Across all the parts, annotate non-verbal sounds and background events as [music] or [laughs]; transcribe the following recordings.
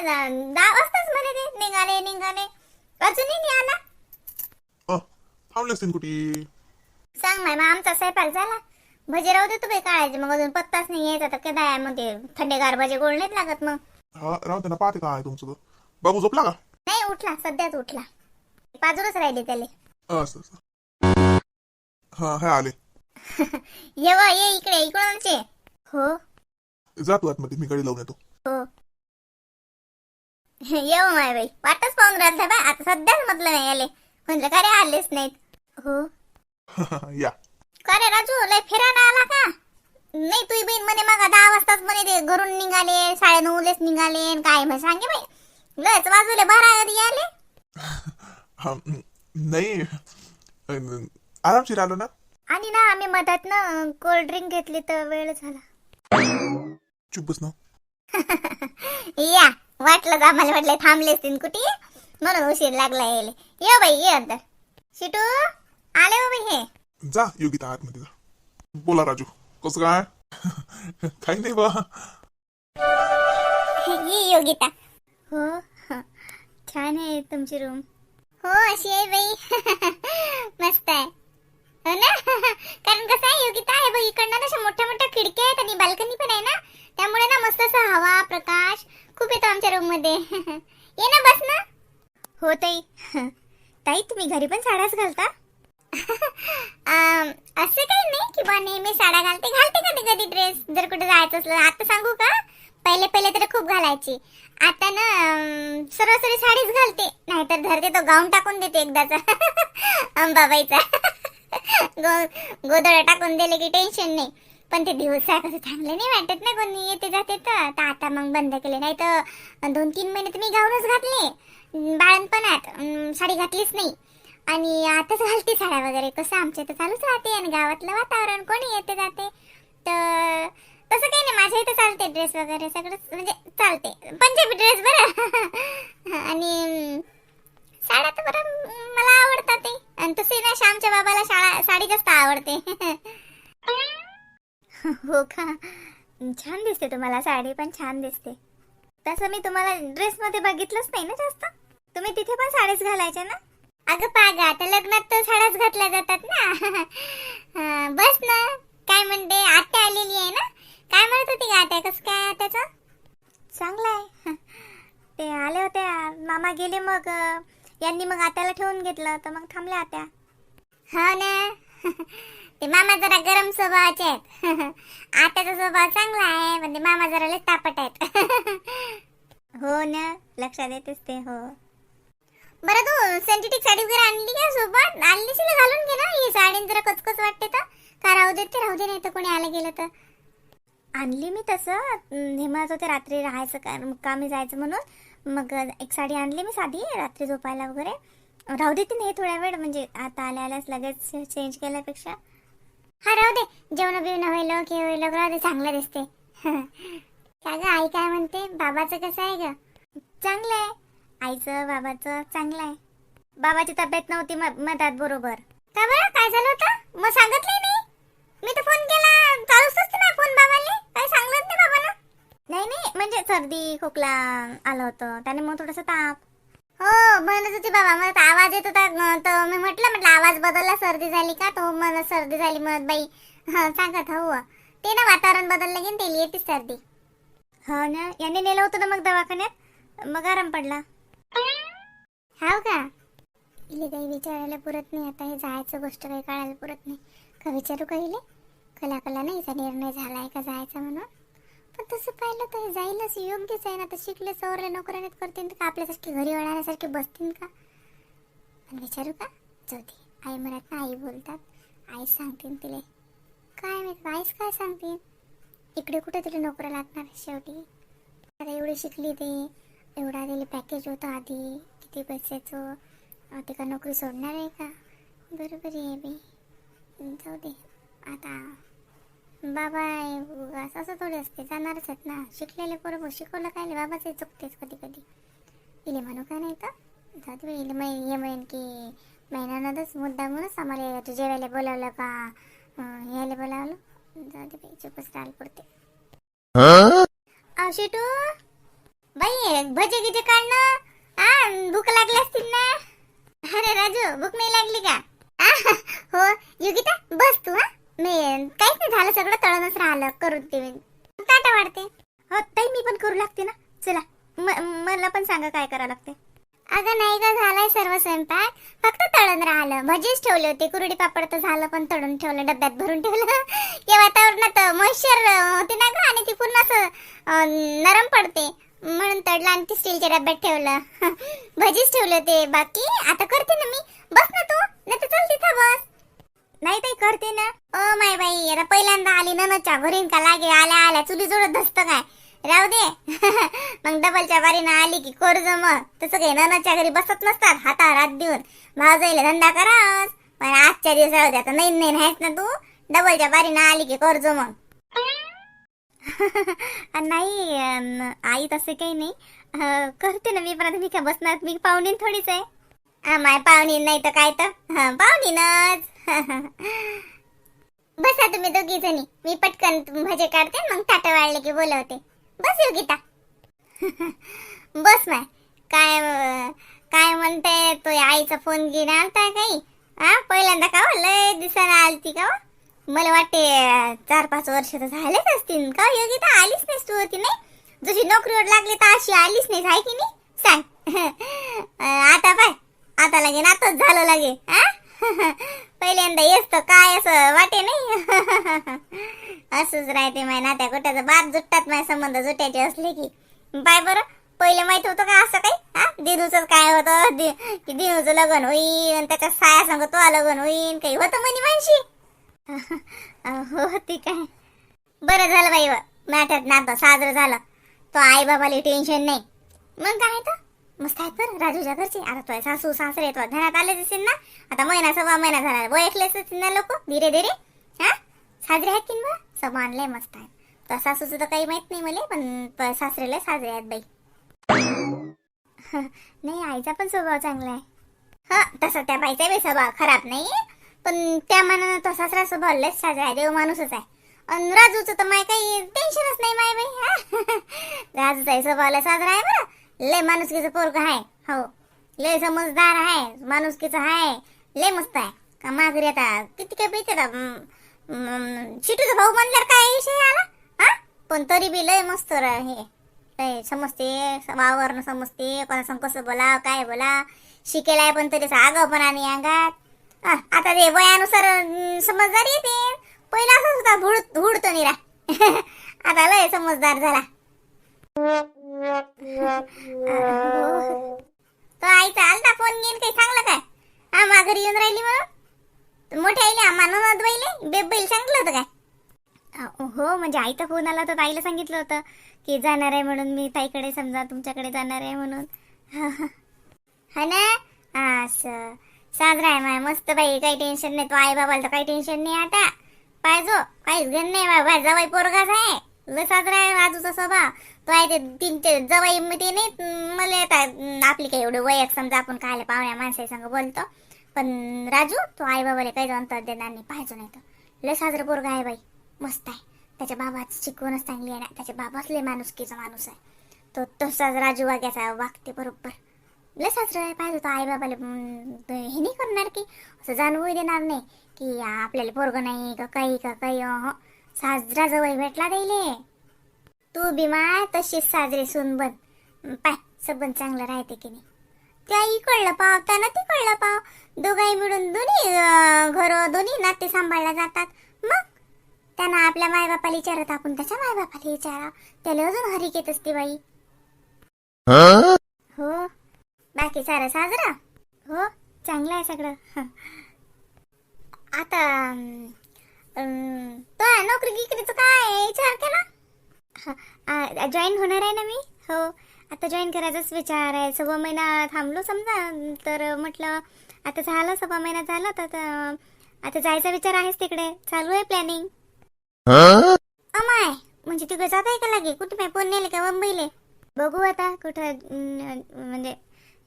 दहा वाजताच म्हणे ते निघाले निघाले अजूनही नाही आला असतील कुठे सांग माय मग आमचा स्वयंपाक झाला भजे राहू दे तू बाई काढायचे मग अजून पत्ताच नाही यायचा तर काय मग ते थंडेगार भजे गोड नाहीत लागत मग हा राहू दे ना पाहते काय तुमचं तर. बाबू झोपला का नाही उठला सध्याच उठला बाजूलाच राहिले त्याले असं असं हा हे आले ये व, ये इकडे इकडूनच ये हो जा तू आतमध्ये मी गाडी लावून येतो हो [laughs] येऊ माय बाई. वाटच पाहून राहिलं बाय. आता सध्याच म्हटलं नाही आले म्हटलं का रे आलेच नाहीत? हो. [laughs] या. का रे राजू? लय फिरायला आला का? नाही तू बहीण म्हणे मग दहा वाजताच म्हणे ते घरून निघाले साडे नऊलेच निघाले आणि काय म्हणे. सांगे बाई. लयच वाजवले बारा कधी आले नाही. आरामशीर आलो ना? आणि ना आम्ही मधात ना कोल्ड ड्रिंक घेतली तर वेळ झाला. चुप बस ना. [laughs] या. वाटलं आम्हाला वाटलं थांबले असतील कुठे. म्हणून उशीर लागला यायले. ये बाई ये अंतर शिटू आले हो बाई हे. जा योगिता आतमध्ये जा. बोला राजू कसं काय? [laughs] काही नाही बा. [laughs] ये योगिता. हो हं. छान आहे तुमची रूम हो अशी आहे बाई. [laughs] मस्त आहे. हो ना? [laughs] कारण कसं आहे योगिता आहे बघ इकडनं तशा मोठ्या मोठ्या खिडक्या आहेत आणि बाल्कनी पण आहे ना? त्यामुळे ना मस्त असं हवा प्रकाश खूप येतो आमच्या रूममध्ये. [laughs] ये ना बस ना. हो ताई. [laughs] ताई तुम्ही घरी पण साड्याच घालता? असं काही नाही की बा नेहमी साड्या घालते. घालते कधी कधी ड्रेस जर कुठे जायचं असलं आता सांगू का? पहिले पहिले तर खूप घालायची. आता ना सरासरी साडीच घालते. नाहीतर धरते तो गाऊन टाकून देते एकदाचा. अंबाबाईचा. [laughs] गो टाकून दिले की टेन्शन नाही. पण ते दिवस कसं चांगले नाही वाटत ना कोणी येते जाते तर. आता मग बंद केले. नाही तर दोन तीन महिने तुम्ही गाऊनच घातले. बाळणपणात. साडी घातलीच नाही. आणि आताच घालते साड्या वगैरे. कसं आमच्या इथं चालूच राहते आणि गावातलं वातावरण कोणी येते जाते. तर तसं काही नाही. माझ्या इथं चालते ड्रेस वगैरे. सगळं म्हणजे चालते. पंजाबी ड्रेस बरं. [laughs] आणि साड्या तर बरं मला आवडतात ते. आणि तसे ना श्यामच्या बाबाला शाळा साडी जास्त आवडते. [laughs] हो का? छान दिसते तुम्हाला साडी पण छान दिसते. तसं मी तुम्हाला ड्रेसमध्ये बघितलंच नाही ना जास्त. तुम्ही तिथे पण साडीच घालायच्या ना? अगं पागा आता लग्नात तर साड्याच घातल्या जातात ना. [laughs] बस ना. काय म्हणते? आत्या आलेली आहे ना? काय म्हणत होती आत्या? कसं काय आत्याचं? चांगलं आहे. [laughs] ते आले होते मामा गेले मग. यांनी मग आत्याला ठेवून घेतलं तर मग थांबल्या आत्या. हो ना? [laughs] ते मामा जरा गरम स्वभावाचे आहेत. [laughs] आत्याचा स्वभाव चांगला आहे म्हणजे मामा जरा लय तापट आहेत. [laughs] हो ना? लक्षात येतेच ते हो. बरं तू सेंटिटिक साडी वगैरे आणली का सोबत? आणली शिला घालून घे ना. ही साडी जरा कचकच वाटते तर. का राहू देत ते? राहू दे नाही तर कोणी आलं गेलं तर. आणली मी तसं. हे म्हणत होते रात्री राहायचं का कामी जायचं म्हणून. मग एक साडी आणली मी साधी रात्री झोपायला वगैरे. राहू देते नाही थोड्या वेळ म्हणजे आता आल्या आल्यास लगेच चेंज केल्यापेक्षा. हा राहू दे. जेवण बिवणं होईल की होईल राहू दे चांगलं दिसते का ग आई काय म्हणते? बाबाचं कसं आहे ग? चांगलं आहे. आईचं बाबाचं चांगलं आहे. बाबाची तब्येत नव्हती म- मधात बरोबर. का बरं? काय झालं होतं? मग सांगितलं नाही. मी तर फोन केला. चालूच असते ना फोन बाबाने काय सांगलंच नाही बाबाला? नाही नाही म्हणजे सर्दी खोकला आलं होतं. त्याने मग थोडस ताप. हो म्हणत होती बाबा मला तर आवाज येत होता. तर मी म्हटलं म्हटलं आवाज बदलला सर्दी झाली का? तो मला सर्दी झाली म्हणत बाई हा सांगत हो. ते ना वातावरण बदललं की तेली येते सर्दी. हो ना यांनी नेलं होतं ना मग दवाखान्यात? मग आराम पडला. हाव का? इले काही विचारायला पुरत नाही आता हे जायचं गोष्ट काही कळायला पुरत नाही. का विचारू का इले? कला कला नाही निर्णय झालाय का जायचा म्हणून? पण तसं पाहिलं तर हे जाईलच योग्यच आहे ना. तर शिकले सवरले नोकऱ्यानेच करतील का आपल्यासारखे घरी वळण्यासारखे बसतील का? पण विचारू का? जाऊ दे. आई म्हणत ना आई बोलतात. आई सांगतील तिले. काय माहीत आईच काय सांगतील इकडे कुठे तिला नोकऱ्या लागणार शेवटी. आता एवढी शिकली ते. एवढा दिले पॅकेज होतं आधी. किती पैशाचं? ते का नोकरी सोडणार आहे का? बरोबर आहे बी. जाऊ दे. आता बाबा असं असं थोडी असते जाणारच आहेत ना. शिकलेले बरोबर शिकवलं काय नाही, चुकतेच कधी कधी इले म्हणू का नाही तर? जात इले मै ये म्हणेन की महिन्यानंच मुद्दा म्हणूनच आम्हाला तुझ्या वेळेला बोलावलं का? अं, यायला बोलावलं. जाऊ दे बाई चुपच राहायला पुरते. अहो शिटू? बाई भजे गिजे काढणं? आ भूक लागली असतील ना? अरे राजू भूक नाही लागली का? हो योगिता बस तू हा मी काहीच नाही झालं सगळं तळूनच राहिलं करून ते मी काटा वाढते? हो ताई मी पण करू लागते ना. चला मला पण सांगा काय करावं लागते. अगं नाही का झालाय सर्व स्वयंपाक. फक्त तळून राहिलं. भजीच ठेवले होते कुरडी पापड तर झालं पण तळून ठेवलं डब्यात भरून ठेवलं. [laughs] या वातावरणात मॉइश्चर होते ना ग आणि ती पूर्ण असं नरम पडते. म्हणून तळलं आणि ती स्टीलच्या डब्यात ठेवलं. [laughs] भजीच ठेवले होते. बाकी आता करते ना मी. बस ना तू नाही तर चल तिथं बस. नाही ताई करते ना. ओ माय बाई आता पहिल्यांदा आली ननच्या घरी. का लागे आल्या आल्या चुली जोडत धसत काय? राहू दे. [laughs] मग डबलच्या बारीनं आली की कर्ज मग. तसं काही ननच्या घरी बसत नसतात हातावर हात देऊन. भावजाईला धंदा करा पण आजच्या दिवस राहू दे आता नाही आहेस ना तू? डबलच्या बारीनं आली की करजो मग. [laughs] नाही आई तसे काही नाही. करते ना मी पण मी काय बसणार मी पाहुणी थोडीच आहे. माय पाहुणी नाही तर काय तर? पाहुणीनच. [laughs] बसा तुम्ही दोघी जणी. मी पटकन भजे काढते मग ताटं वाळले की बोलवते. बस योगिता. [laughs] बस माय काय काय म्हणते तो आईचा फोन घेऊन आलता काही? हा पहिल्यांदा का हो? लय दिसायला आलती का हो? मला वाटते चार पाच वर्ष तर झालेच असतील. का हो योगिता? आलीच नाहीस तू होती नाही? जशी नोकरीवर लागली तर अशी आलीच नाही आहे की नाही? सांग. [laughs] आता पाय. आता लागे आताच झालं लागे. हा? पहिल्यांदा येस तर काय असं वाटे नाही? [laughs] असंच राहते माय नात्या कुठ्याचं बात जुटतात माय संबंध जुटायचे असले की. बाय बरं पहिले माहीत होतं का असं काही? हा? दिनूच काय होतं? दि- की दिनूचं लग्न होईन आणि त्याच्या साया सांग तो लग्न होईन काही होतं म्हणे माणशी [laughs] हो ती काय? बरं झालं बाई मॅथ्यात नातं साजरं झालं. तो आई बाबाला टेन्शन नाही. मग काय तर? मस्त आहेत बरं. राजूच्या घरचे. आता तो सासू सासरे तो घरात आलेच असेल ना. आता महिना सव्वा महिना झाला. ओळखलेच असतील ना लोक. धीरे धीरे. हा? साजरे आहेत की समान लय मस्त आहे तर सासूचं तर काही माहीत नाही मला पण सासरे सासरेला साजरे आहेत बाई. [laughs] नाही आईचा पण स्वभाव चांगला आहे. हा तसा त्या बाईचा बी स्वभाव खराब नाही पण त्या मनानं तो सासरा स्वभाव लयच साजरा आहे. देव माणूसच आहे. आणि राजूचं तर माय काही टेन्शनच नाही माय बाई. हा? [laughs] राजूचा स्वभाव लय साजरा आहे बरं. लय माणुसकीचं पोरग आहे हो. लय समजदार आहे माणुसकीचं आहे लय मस्त आहे का माघारी आता किती काय पैसे शिटूचा भाऊ म्हणल्यावर काय विषय आला? हा? पण तरी बी लय मस्त र- हे. लय समजते वावरणं समजते. कोणासंग कसं बोला काय बोला शिकेलाय पण तरी आगावपणा नाही अंगात. आता ते वयानुसार समजदारी समजदार येते पहिला असंच होता धुड धुडतो निरा. [laughs] आता लय समजदार झाला. तो आईचा आलता फोन घेईन काही सांगलं काय? हा माघारी येऊन राहिली म्हणून? मोठे आईले आम्हा ननद बेब बैल सांगितलं होतं काय? हो म्हणजे आईचा फोन आला तर ताईला सांगितलं होतं की जाणार आहे म्हणून मी ताईकडे समजा तुमच्याकडे जाणार आहे म्हणून. हा ना? असं. साजरा आहे माय मस्त बाई काही टेन्शन नाही. तो आई बाबाला तर काही टेन्शन नाही आता. पाहिजो काहीच घेण नाही बाबा जवळ पोरगाच आहे. लय साजरा आहे राजूचा स्वभाव. तो आहे ते तीन ते जवाई मध्ये नाही. मला आता आपली काही एवढं वयात समजा आपण खायला पाहुण्या माणसासंग बोलतो. पण राजू तो आई बाबाला काही अंतर देणार नाही पाहिजे नाही तर. लय साजरा पोरगा आहे बाई. मस्त आहे. त्याच्या बाबाची शिकवणच चांगली आहे ना. त्याच्या बाबाच लय माणुसकीचा माणूस आहे. तो तसाच राजू वाग्याचा वागते बरोबर. लय साजरं आहे. पाहिजे तो आई बाबाला हे नाही करणार की असं जाणवू देणार नाही. की आपल्याला पोरग नाही का काही का काही साजरा जवळ भेटला देईले तू बिमार माय तशीच साजरे सून बन. पाय सबन चांगलं राहते की नाही? त्या इकडलं पाव त्यानं तिकडलं पाव. दोघाही मिळून दोन्ही घर दोन्ही नाते सांभाळल्या जातात. मग? त्यांना आपल्या मायबापाला विचारत आपण त्याच्या मायबापाला विचारा? त्याला अजून हरी येत असते बाई. हो. बाकी सारं साजरा? हो चांगलं आहे सगळं. आता तो आहे नोकरी गिकरीचं काय विचार केला? जॉईन होणार आहे ना मी? हो. आता जॉईन करायचाच विचार आहे. सव्वा महिना थांबलो समजा. तर म्हटलं आता झालं सव्वा महिना झाला तर आता जायचा विचार आहेच तिकडे. चालू आहे प्लॅनिंग अमाय म्हणजे तिकडे जात आहे का लागे? कुठे पुण्याला का मुंबईले? बघू आता कुठं म्हणजे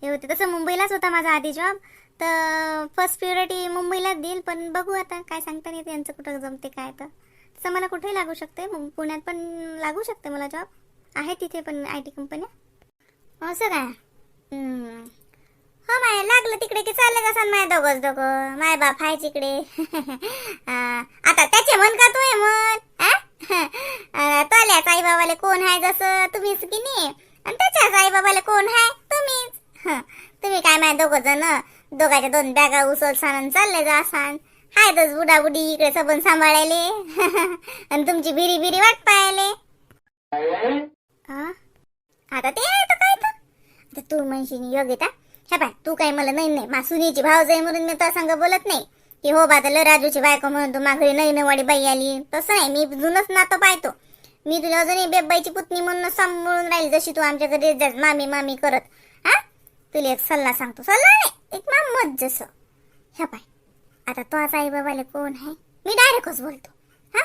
हे होते. तसं मुंबईलाच होता माझा आधी जॉब तर फर्स्ट प्रियोरिटी मुंबईलाच देईल पण बघू आता काय सांगता नाही यांचं कुठं जमते काय तर. तसं मला कुठेही लागू शकते पुण्यात पण लागू शकते मला जॉब आहे तिथे पण आय टी कंपन्या असं काय? हो माय लागलं तिकडे की चाललं का माय दोघंच दोघं. माय बाप आहे तिकडे. [laughs] आता त्याचे म्हण का तू म्हण [laughs] तोल्याच आई बाबाले कोण आहे जसं तुम्हीच की नाही? आणि त्याच्याच आई बाबाले कोण आहे तुम्हीच. हं, [laughs] तुम्ही काय माय दोघं जण? दोघाच्या दोन बॅगा उसळ सान चालले जा सान हाय तच बुडा बुडी इकडे सबन सांभाळायले. [laughs] आणि तुमची बिरी बिरी वाट पाहायले. हा? आता ते आहे तर काय तर. आता तू म्हणशील योगिता ह्या पाय तू काय मला नाही नाही मा सुनीची भाव जाई म्हणून मी तर संग बोलत नाही. की हो बादल राजूची बायको म्हणून तू माघरी नई नवाडी बाई आली. तसं नाही मी जुनच नातं पाहतो. मी तुला अजूनही बेबाईची पुतणी म्हणून सांभाळून राहील जशी तू आमच्या घरी जात मामी मामी करत. हा तुला एक सल्ला सांगतो. सल्ला नाही एक मामत जसं. ह्या पाय. आता तो आज आई बाबाले कोण आहे? मी डायरेक्टच बोलतो. हा?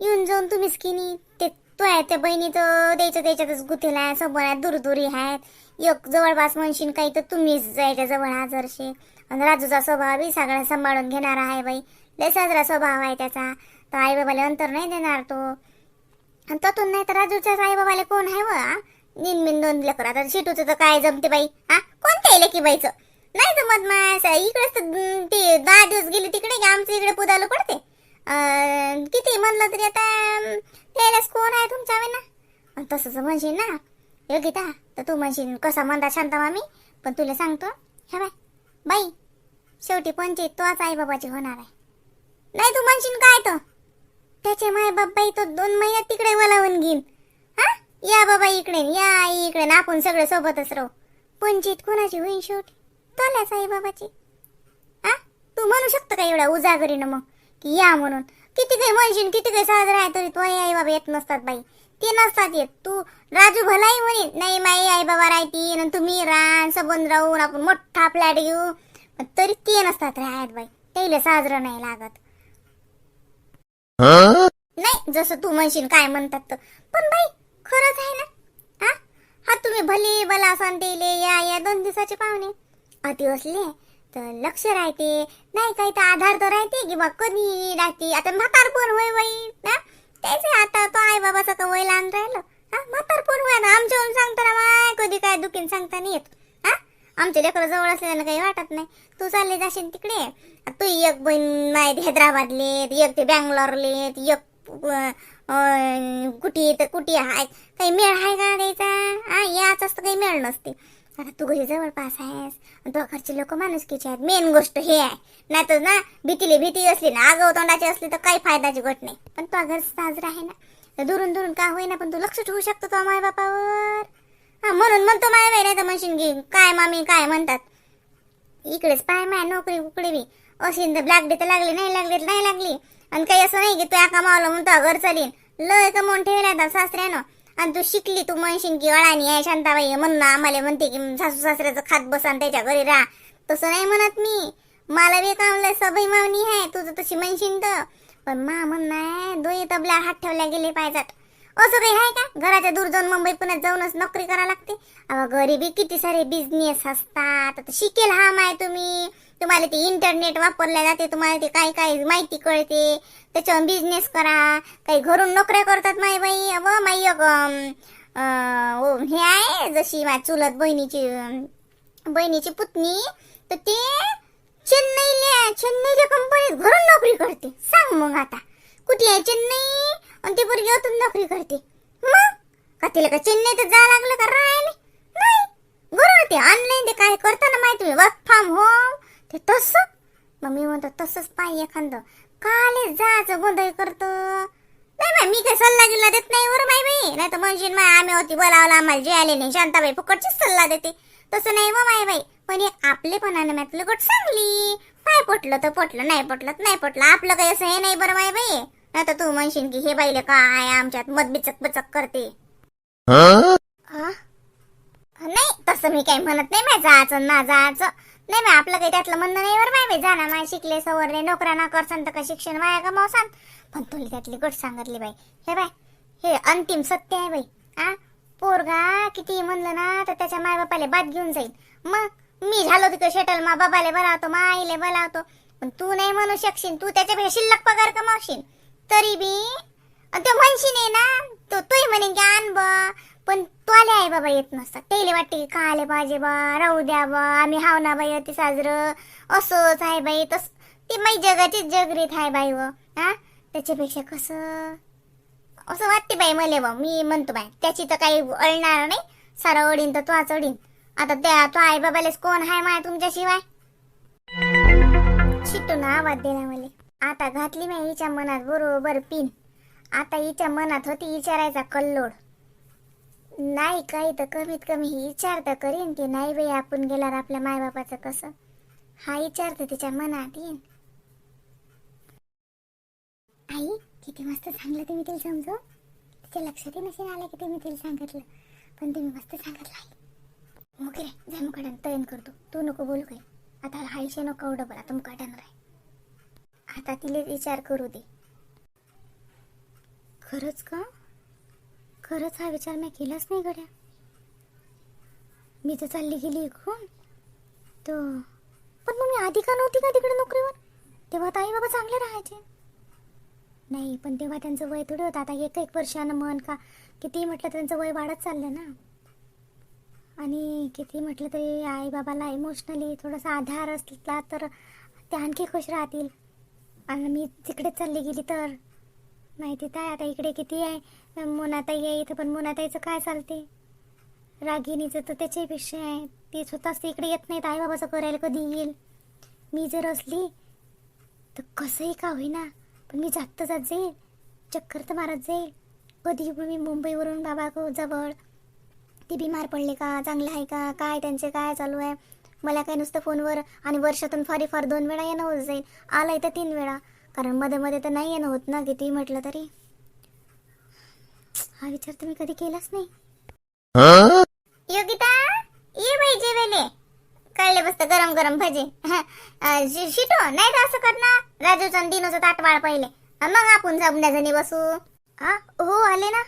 येऊन जाऊन तुम्हीच की नाही? ते तो आहे त्या बहिणीचं द्यायचं त्याच्यातच गुथेला आहे समोर आहेत दुरदुरी आहेत. एक जवळपास म्हणशील काही तर तुम्हीच जायच्या जवळ हजरशे आणि राजूचा स्वभाव बी सगळा सांभाळून घेणारा आहे बाई. लय साजरा स्वभाव आहे त्याचा. तर आईबाबाला अंतर नाही देणार तो. आणि त्यातून नाही तर राजूच्याच आईबाबाला कोण आहे व निनमिन दोन लेकर. आता शिटूचं तर काय जमते बाई? हा? कोणत्या लेकी बाईचं? नाही जमत माय इकडेच तर ते दहा दिवस गेले तिकडे की आमच्या इकडे पुदाला पडते. किती म्हणलं तरी आता त्यालाच कोण आहे तुमच्या विना तसंच म्हणशील ना. योगिता तर तू म्हणशील कसा म्हणता शांता मामी? पण तुला सांगतो हे बाय बाई शेवटी पंचायत तोच आई बाबाची होणार आहे. नाही तू म्हणशील काय तर त्याचे माय बाप बाई तो दोन महिन्यात तिकडे वलावून घेईन. हा? या बाबा इकडे या आई इकडे ना आपण सगळे सोबतच राहू. पंचायत कोणाची होईन शेवटी? तोल्याच आहे बाबाची हा तू म्हणू शकतो का एवढ्या उजागरीनं मग? की या म्हणून. किती काही म्हणशील किती काही साजरा आहे तरी तो आई बाबा येत नसतात बाई. ते नसतात येत. तू राजू भलाई म्हणे नाही माई आई बाबा राहतील आणि तुम्ही रान सबंध राहून आपण मोठा फ्लॅट घेऊ. तरी ते नसतात राहत बाई. त्याला साजरं नाही लागत. नाही जसं तू म्हणशील काय म्हणतात तर. पण बाई खरंच आहे ना? हा हा तुम्ही भले भला सांगतेले या या दोन दिवसाचे पाहुणे. अति असले तर लक्ष राहते. नाही काही तर आधार तर राहते की बा कधी राहते. आता म्हातार पण होय बाई ना त्याचे आता तो आई बाबाचा का वय लहान राहिलं. हा म्हातार पण होय ना. आमच्याहून सांगता ना माय कधी काय दुखीन सांगता नाही येत. हा? आमच्या लेकरं जवळ असलेल्यानं काही वाटत नाही. तू चालले जाशील तिकडे. तू एक बहीण माय हैदराबादले एक ते बँगलोरले एक अं, कुठे तर कुठे आहे? काही मेळ आहे का द्यायचा? हा याच असतं काही मेळ नसते. आता तू घरी जवळपास आहेस. तो घरचे लोक माणुसकीचे आहेत. मेन गोष्ट हे आहे. नाही तर ना भीतीली भीती असली ना आगाव तोंडाची असली तर काही फायदाची गोष्ट नाही. पण तो घर साजरा आहे ना तर दुरून दुरून का होईना पण तू लक्ष ठेवू शकतो तो माय बापावर. हा म्हणून म्हणतो माय बाई नाही तर म्हणशील की काय मामी काय? म्हणतात. इकडेच पाय माय नोकरी उकडे बी. अशी तर लागली तर लागली नाही लागली तर नाही लागली. आणि काही असं नाही की तू या कामावलं म्हणतो घर चालीन. लय कमवून ठेवला सासऱ्यानं. आणि तू शिकली तू म्हणशील की अळानी आहे शांताबाई आहे म्हणून आम्हाला म्हणते की सासू सासऱ्याचं खात बसान त्याच्या घरी राहा. तसं नाही म्हणत मी. मला बी कामलंय सभई मावणी आहे तुझं तशी म्हणशील तर. पण मा म्हणणं आहे दोन्ही तबल्या हात ठेवल्या गेले पाहिजेत. असं काही आहे का? घराच्या दूर जाऊन मुंबई पुण्यात जाऊनच नोकरी करा लागते. अगं गरीबी किती सारे बिझनेस असतात. आता शिकेल हा माय तुम्ही. तुम्हाला ते इंटरनेट वापरल्या जाते तुम्हाला ते काय काय माहिती कळते. त्याच्यावर बिझनेस करा. काही घरून नोकऱ्या करतात माय बाई. अव माई एक ओ, हे आहे जशी माझ्या चुलत बहिणीची बहिणीची पुतणी. तर ते चेन्नईला चेन्नईच्या कंपनीत घरून नोकरी करते. सांग मग आता. कुठे आहे चेन्नई? आणि ती पोरगी अतून नोकरी करते. मग? का तिला का चेन्नईत जावं लागलं का राहायले? नाही. बरोबर ते ऑनलाईन ते काय करताना माहिती वर्क फ्रॉम होम ते तसं. मग मी म्हणतो तसंच पाहिजे एखादं. काले जायचं गोंधळ करतो. नाही बाई मी काही सल्ला गिल्ला देत नाही बरं माय बाई. नाही तर म्हणशील माय आम्ही होती बोलावलं आम्हाला जे आले नाही. शांताबाई फुकटचीच सल्ला देते. तसं नाही व माय बाई. पण एक आपलेपणानं मी तुला गोट सांगली काय पटलं तर पटलं नाही पटलं तर नाही पटलं. आपलं काही असं हे नाही बरं माय बाई. नाही तर तू म्हणशील की हे बाईले काय आमच्यात मत बिचक बचक करते. हा? नाही तसं मी काही म्हणत नाही माय जायचं ना जायचं. नाही माय आपलं काही त्यातलं म्हणणं नाही बरं बाई जाणार माय शिकले सवरले नोकऱ्या ना करसान तर का शिक्षण वाया कमावसान पण तुला त्यातली गोष्ट सांगितली बाई. हे बाय हे अंतिम सत्य आहे बाई. आ? पोरगा किती म्हणलं ना तर त्याच्या माय बापाले बाद घेऊन जाईल. मग मी झालो तिथं शेटल मा बाबाले बोलावतो मा आईले बोलावतो. पण तू नाही म्हणू शकशील तू त्याच्यापेक्षा शिल्लक पगार कमावशील. तरी बी. आणि ते म्हणशील आहे ना तो तोही म्हणे की आण बा पण तो आले आहे बाबा येत नसतात. त्याला वाटते की का आले पाहिजे बा राहू द्या बा आम्ही हाव ना बाई ते साजरं. असंच आहे बाई तस. ते माई जगाची जगरीत आहे बाई व. हा? त्याच्यापेक्षा कसं? असं वाटते बाई मले बा मी म्हणतो बाई त्याची तर काही अळणार नाही. सारा अडीन तर तोच अडीन आता त्या तो आई बाबालेच कोण आहे माय तुमच्याशिवाय? शिटू ना आवाज दिला मला. आता घातली मी हिच्या मनात बरोबर पिन. आता हिच्या मनात होती विचारायचा कल्लोड नाही काही तर कमीत कमी ही विचार तर करीन की नाही बाई आपण गेल्यावर आपल्या मायबापाचं कसं? हा विचार तर तिच्या मनात येईन. आई किती मस्त सांगलं तुम्ही तिला समजो. तिच्या लक्षातही नसेल आलं की तुम्ही तिला सांगितलं. पण तुम्ही मस्त सांगितलं आई मुके रे जा तयन करतो. तू नको बोलू काही. आता हायशे नको डबल आता मुकाट्यान राय आता विचार करू दे. खरंच का? खरंच हा विचार मी केलाच नाही गड्या. मी तर चालली गेली इकडून. तर पण मग मी आधी का नव्हती का तिकडे नोकरीवर? तेव्हा तर आई बाबा चांगले राहायचे. नाही पण तेव्हा त्यांचं वय थोडं होतं. आता एक एक वर्षानं म्हण का किती म्हटलं त्यांचं वय वाढत चाललं ना. आणि किती म्हटलं तरी आई बाबाला इमोशनली थोडासा आधार असला तर ते आणखी खुश राहतील. आणि मी तिकडे चालली गेली तर. माहिती काय आता इकडे किती आहे? मोनाताई आहे इथं पण मोनाताईचं काय चालते? रागिणीचं तर त्याच्यापेक्षा आहे. ते स्वतःच इकडे येत नाहीत. आई बाबाचं करायला कधी येईल? मी जर असली तर कसंही का होईना. पण मी जात जात जाईल. चक्कर तर मारत जाईल. कधी मी मुंबईवरून बाबा जवळ ते बिमार पडले का? चांगलं आहे का? काय त्यांचे काय चालू आहे? मला काय नुसतं फोनवर आणि वर्षातून फारी फार दोन वेळा येणं होत जाईल. आलंय तर तीन वेळा. कारण मध्ये मध्ये तर नाही येणं होत ना किती म्हटलं तरी. हा विचार तुम्ही कधी केलाच नाही. योगिता ये बाई जेवेले कळले बसत गरम गरम भजे. शिटो. नाही तर असं कर ना. राजूचं आणि दिनोचं ताट वाळ पहिले. मग आपण जाऊन जणी बसू. हो आले ना.